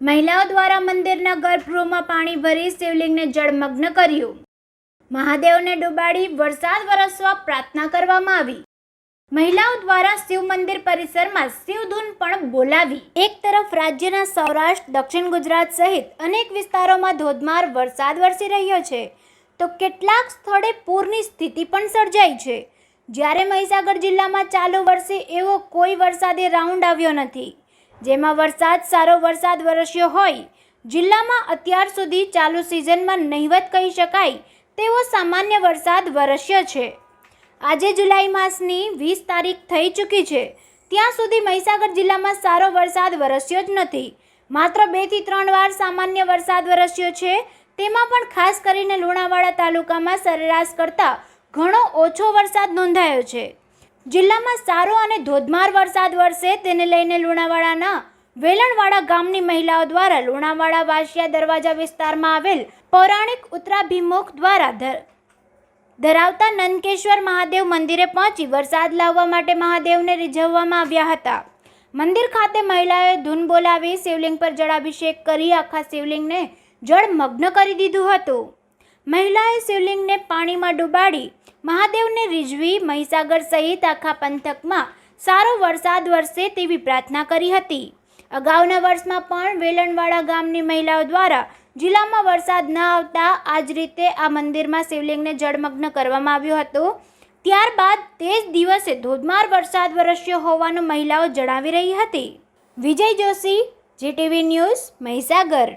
મહિલાઓ દ્વારા મંદિરના ગર્ભગૃહમાં પાણી ભરી શિવલિંગને જળમગ્ન કર્યું. મહાદેવને ડુબાડી વરસાદ વરસવા પ્રાર્થના કરવામાં આવી. મહિલાઓ દ્વારા શિવ મંદિર પરિસરમાં શિવધૂન પણ બોલાવી. એક તરફ રાજ્યના સૌરાષ્ટ્ર, દક્ષિણ ગુજરાત સહિત અનેક વિસ્તારોમાં ધોધમાર વરસાદ વરસી રહ્યો છે. તો કેટલાક સ્થળે પૂરની સ્થિતિ પણ સર્જાઈ છે. જ્યારે મહીસાગર જિલ્લામાં ચાલુ વર્ષે એવો કોઈ વરસાદી રાઉન્ડ આવ્યો નથી. જેમાં વરસાદ, સારો વરસાદ વરસ્યો હોય, જિલ્લામાં અત્યાર સુધી ચાલુ સિઝનમાં નહિવત કહી શકાય તેવો સામાન્ય વરસાદ વરસ્યો છે. આજે જુલાઈ માસની વીસ તારીખ થઈ ચૂકી છે. ત્યાં સુધી મહીસાગર જિલ્લામાં સારો વરસાદ વરસ્યો જ નથી. માત્ર બેથી ત્રણ વાર સામાન્ય વરસાદ વરસ્યો છે. તેમાં પણ ખાસ કરીને લુણાવાડા તાલુકામાં સરેરાશ કરતાં ઘણો ઓછો વરસાદ નોંધાયો છે. જિલ્લામાં સારો અને ધોધમાર વરસાદ વરસે તેને લઈને લુણાવાડાના વેલણવાડા ગામની મહિલાઓ દ્વારા લુણાવાડા વાસિયા દરવાજા વિસ્તારમાં આવેલ પૌરાણિક ઉત્તરાભિમુખ દ્વારા ધરાવતા નંદકેશ્વર મહાદેવ મંદિરે પહોંચી વરસાદ લાવવા માટે મહાદેવને રીઝવવામાં આવ્યા હતા. મંદિર ખાતે મહિલાઓએ ધૂન બોલાવી શિવલિંગ પર જળાભિષેક કરી આખા શિવલિંગને જળમગ્ન કરી દીધું હતું. મહિલાએ શિવલિંગને પાણીમાં ડૂબાડી મહાદેવને રીઝવી મહીસાગર સહિત આખા પંથકમાં સારો વરસાદ વરસે તેવી પ્રાર્થના કરી હતી. અગાઉના વર્ષમાં પણ વેલણવાડા ગામની મહિલાઓ દ્વારા જિલ્લામાં વરસાદ ન આવતા આ જ રીતે આ મંદિરમાં શિવલિંગને જળમગ્ન કરવામાં આવ્યું હતું. ત્યારબાદ તે જ દિવસે ધોધમાર વરસાદ વરસ્યો હોવાનું મહિલાઓ જણાવી રહી હતી. Vijay Joshi, GTV news, Mahisagar.